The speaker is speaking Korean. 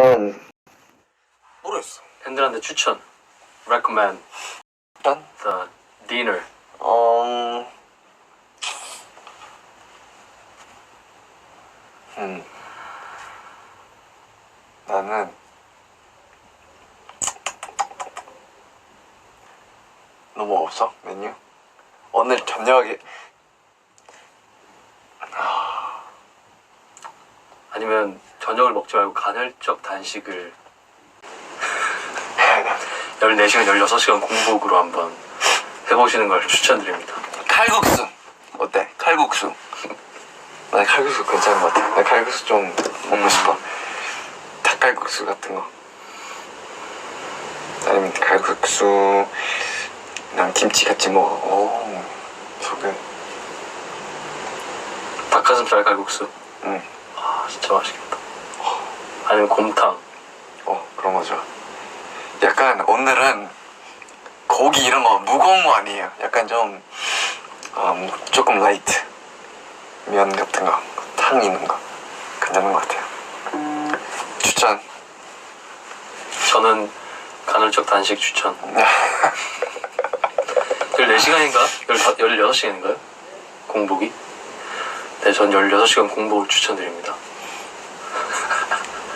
음. 모르겠어. 팬들한테 추천. recommend 일단 the dinner. 음. 음. 나는 너무 없어 메뉴? 오늘 저녁에 아니면 저녁을 먹지 말고 간헐적 단식을 14시간, 16시간 공복으로 한번 해보시는 걸 추천드립니다. 칼국수 어때? 칼국수 나 칼국수 괜찮은 것 같아 나 칼국수 좀 먹고 싶어 닭칼국수 같은 거 아니면 칼국수 랑 김치 같이 먹어 오 소금 닭가슴살 칼국수. 응. 아, 진짜 맛있겠다. 아니면 곰탕. 어 그런 거 좋아 약간 오늘은 고기 이런 거 무거운 거 아니에요 약간 좀 아, 뭐 조금 라이트 면 같은 거 탕 있는 거 괜찮은 것 같아요 추천 저는 간헐적 단식 추천. 14시간인가? 16시간인가요? 공복이? 네, 전 16시간 공복을 추천드립니다.